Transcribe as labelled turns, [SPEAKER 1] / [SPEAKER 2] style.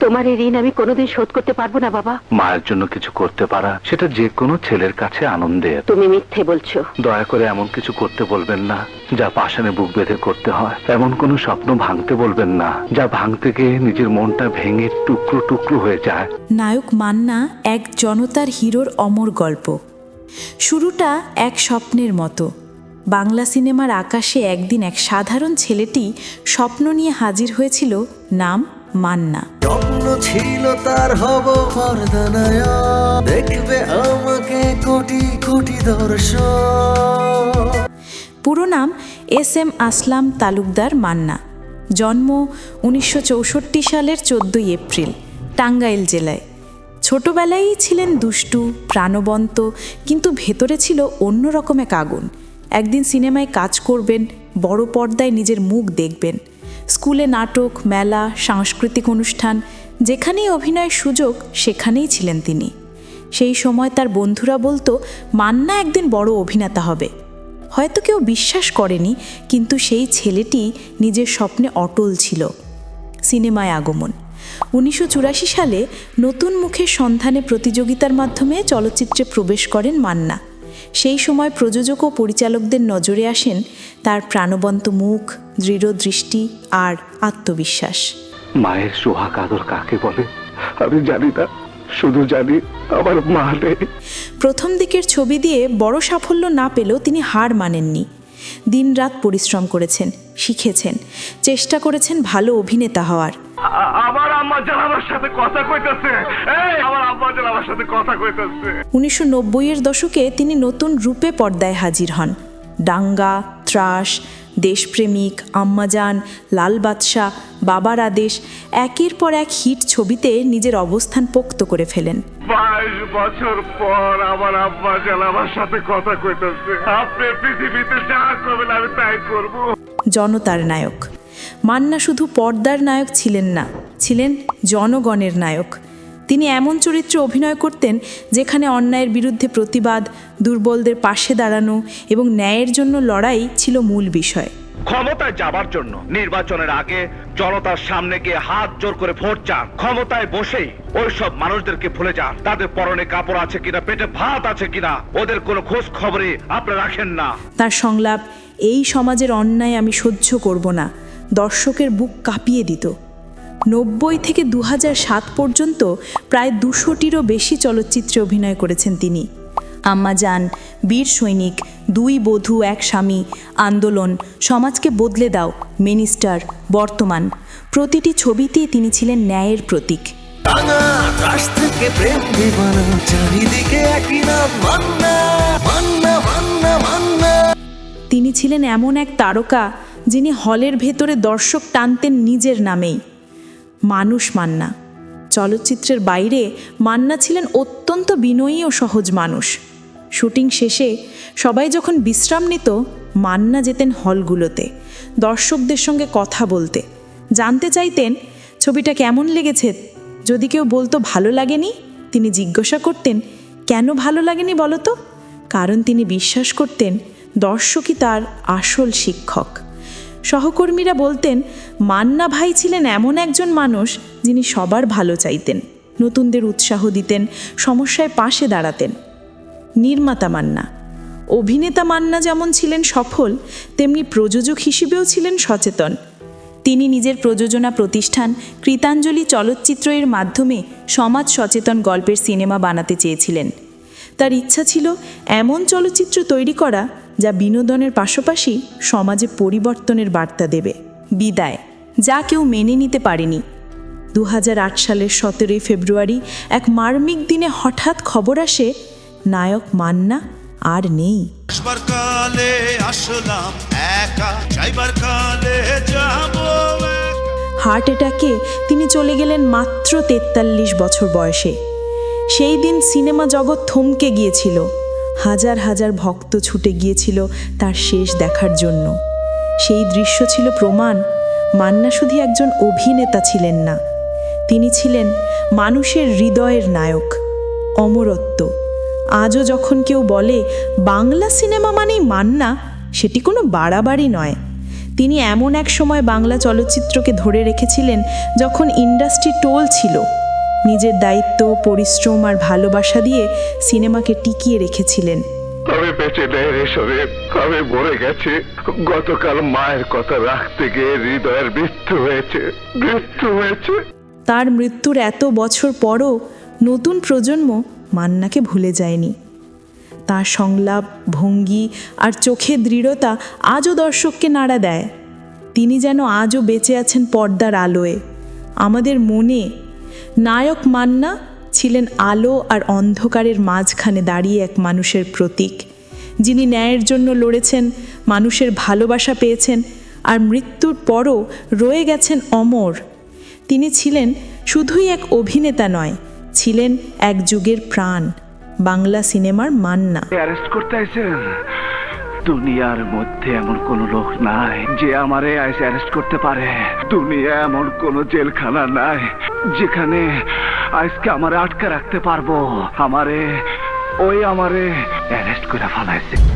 [SPEAKER 1] তোমার এই ঋণ আমি কোনোদিন শোধ করতে পারব না বাবা।
[SPEAKER 2] মায়ের জন্য কিছু করতে পারা সেটা যে কোনো ছেলের কাছে আনন্দের
[SPEAKER 1] তুমি মিথ্যে বলছো।
[SPEAKER 2] দয়া করে এমন কিছু করতে বলবেন না যা পাশানে বুক বেঁধে করতে হয়। এমন কোনো স্বপ্ন ভাঙতে বলবেন না যা ভাঙতে গিয়ে নিজের মনটা ভেঙে টুকরো টুকরো হয়ে যায়।
[SPEAKER 3] নায়ক মান্না এক জনতার হিরোর অমর গল্প। শুরুটা এক স্বপ্নের মতো। বাংলা সিনেমার আকাশে একদিন এক সাধারণ ছেলেটি স্বপ্ন নিয়ে হাজির হয়েছিল নাম মান্না।
[SPEAKER 4] স্বপ্ন ছিল তার হব মর্দানায়া। দেখবে আমাকে কোটি কোটি দর্শক।
[SPEAKER 3] পুরো নাম এস এম আসলাম তালুকদার মান্না। জন্ম উনিশশো চৌষট্টি সালের চোদ্দোই এপ্রিল টাঙ্গাইল জেলায়। ছোটবেলায়ই ছিলেন দুষ্টু প্রাণবন্ত কিন্তু ভেতরে ছিল অন্যরকম এক আগুন। একদিন সিনেমায় কাজ করবেন বড় পর্দায় নিজের মুখ দেখবেন। স্কুলে নাটক, মেলা, সাংস্কৃতিক অনুষ্ঠান, যেখানেই অভিনয়ের সুযোগ, সেখানেই ছিলেন তিনি। সেই সময় তার বন্ধুরা বলতো, মান্না একদিন বড় অভিনেতা হবে। হয়তো কেউ বিশ্বাস করেনি, কিন্তু সেই ছেলেটি নিজের স্বপ্নে অটল ছিল। সিনেমায় আগমন। উনিশশো চুরাশি সালে নতুন মুখের সন্ধানে প্রতিযোগিতার মাধ্যমে চলচ্চিত্রে প্রবেশ করেন মান্না। সেই সময় প্রযোজক ও পরিচালকদের নজরে আসেন তার প্রাণবন্ত মুখ দৃঢ় দৃষ্টি আর আত্মবিশ্বাস।
[SPEAKER 2] মায়ের সোহাগ আদর কাকে বলে? আমি জানি না শুধু জানি আমার মা
[SPEAKER 3] প্রথম দিকের ছবি দিয়ে বড় সাফল্য না পেলেও তিনি হার মানেননি। দিনরাত পরিশ্রম করেছেন শিখেছেন চেষ্টা করেছেন ভালো অভিনেতা হওয়ার।
[SPEAKER 2] আম্মা যেন আমার সাথে কথা কইতেছে। এই আমার আম্মা যেন আমার সাথে কথা কইতেছে।
[SPEAKER 3] উনিশশো নব্বইয়ের দশকে তিনি নতুন রূপে পর্দায় হাজির হন। ডাঙ্গা ত্রাস দেশপ্রেমিক আম্মাজান লাল বাদশাহ বাবার আদেশ একের পর এক হিট ছবিতে নিজের অবস্থান পোক্ত করে ফেলেন।
[SPEAKER 2] বাইশ বছর পর আমার আম্মা যেন আমার সাথে কথা কইতেছে। আপনি পৃথিবীতে যা করবেন আমি তাই করব।
[SPEAKER 3] জনতার নায়ক। মান্না শুধু পর্দার নায়ক ছিলেন না ছিলেন জনগণের নায়ক। তিনি এমন চরিত্রে অভিনয় করতেন যেখানে অন্যায়ের বিরুদ্ধে প্রতিবাদ দুর্বলদের পাশে দাঁড়ানো এবং ন্যায়ের জন্য লড়াই ছিল মূল বিষয়।
[SPEAKER 5] ক্ষমতায় যাবার জন্য নির্বাচনের আগে জনতার সামনে গিয়ে হাত জোর করে ভোট চান। ক্ষমতায় বসেই ওইসব মানুষদেরকে ভুলে যান। তাদের পরনে কাপড় আছে কিনা পেটে ভাত আছে কিনা ওদের কোনো খোঁজ খবরই আপনি রাখেন না।
[SPEAKER 3] তার সংলাপ এই সমাজের অন্যায় আমি সহ্য করব না। দর্শকের বুক কাঁপিয়ে দিত। নব্বই থেকে দু সাত পর্যন্ত প্রায় দুশোটিরও বেশি চলচ্চিত্রে অভিনয় করেছেন তিনি। আম্মাজান বীর সৈনিক দুই বধূ এক স্বামী আন্দোলন সমাজকে বদলে দাও মিনিস্টার বর্তমান। প্রতিটি ছবিতেই তিনি ছিলেন ন্যায়ের প্রতীক। তিনি ছিলেন এমন এক তারকা যিনি হলের ভেতরে দর্শক টানতেন নিজের নামেই। মানুষ মান্না। চলচ্চিত্রের বাইরে মান্না ছিলেন অত্যন্ত বিনয়ী ও সহজ মানুষ। শুটিং শেষে সবাই যখন বিশ্রাম নিত, মান্না যেতেন হলগুলোতে, দর্শকদের সঙ্গে কথা বলতে। জানতে চাইতেন, ছবিটা কেমন লেগেছে? যদি কেউ বলতো ভালো লাগেনি, তিনি জিজ্ঞাসা করতেন, কেন ভালো লাগেনি বলো তো? কারণ তিনি বিশ্বাস করতেন, দর্শকই তার আসল শিক্ষক। সহকর্মীরা বলতেন, মান্না ভাই ছিলেন এমন একজন মানুষ যিনি সবার ভালো চাইতেন, নতুনদের উৎসাহ দিতেন, সমস্যায় পাশে দাঁড়াতেন। নির্মাতা মান্না, অভিনেতা মান্না যেমন ছিলেন সফল, তেমনি প্রযোজক হিসেবেও ছিলেন সচেতন। তিনি নিজের প্রযোজনা প্রতিষ্ঠান কৃতাঞ্জলি চলচ্চিত্র এর মাধ্যমে সমাজ সচেতন গল্পের সিনেমা বানাতে চেয়েছিলেন। তার ইচ্ছা ছিল এমন চলচ্চিত্র তৈরি করা যা বিনোদনের পাশাপাশি সমাজে পরিবর্তনের বার্তা দেবে। বিদায়। যা কেউ মেনে নিতে পারেনি। দু হাজার আট সালের সতেরোই ফেব্রুয়ারি এক মার্মিক দিনে হঠাৎ খবর আসে নায়ক মান্না আর নেই।
[SPEAKER 6] আসবার কালে আসলাম একা যাইবার কালে যাব
[SPEAKER 3] হার্ট অ্যাটাকে তিনি চলে গেলেন মাত্র তেতাল্লিশ বছর বয়সে। সেই দিন সিনেমা জগৎ থমকে গিয়েছিল। হাজার হাজার ভক্ত ছুটে গিয়েছিল তার শেষ দেখার জন্য। সেই দৃশ্য ছিল প্রমাণ, মান্না শুধু একজন অভিনেতা ছিলেন না। তিনি ছিলেন মানুষের হৃদয়ের নায়ক, অমরত্ব। আজও যখন কেউ বলে, বাংলা সিনেমা মানেই মান্না সেটি কোনো বাড়াবাড়ি নয়। তিনি এমন এক সময় বাংলা চলচ্চিত্রকে ধরে রেখেছিলেন যখন ইন্ডাস্ট্রি টোল ছিল। নিজের দায়িত্ব পরিশ্রম আর ভালোবাসা দিয়ে সিনেমাকে টিকিয়ে রেখেছিলেন।
[SPEAKER 2] আমি বেঁচে রেশমে আমি মরে গেছি? গতকাল মায়ের কথা রাখতে গিয়ে হৃদয়ের মৃত্যু হয়েছে। মৃত্যু হয়েছে।
[SPEAKER 3] তার মৃত্যুর এত বছর পরও নতুন প্রজন্ম মান্নাকে ভুলে যায়নি। তার সংলাপ ভঙ্গি আর চোখে দৃঢ়তা আজও দর্শককে নাড়া দেয়। তিনি যেন আজও বেঁচে আছেন পর্দার আলোয়। আমাদের মনে নায়ক মান্না ছিলেন আলো আর অন্ধকারের মাঝখানে দাঁড়িয়ে এক মানুষের প্রতীক। যিনি ন্যায়ের জন্য লড়েছেন, মানুষের ভালোবাসা পেয়েছেন আর মৃত্যুর পরও রয়ে গেছেন অমর। তিনি ছিলেন শুধুই এক অভিনেতা নয়, ছিলেন এক যুগের প্রাণ। বাংলা সিনেমার মান্না।
[SPEAKER 2] দুনিয়ার মধ্যে এমন কোন লোক নাই যে আমারে আইসে অ্যারেস্ট করতে পারে। দুনিয়া এমন কোন জেলখানা নাই যেখানে আইসকে আমারে আটকে রাখতে পারব। আমারে, ওই আমারে অ্যারেস্ট করে ফেলাইছে।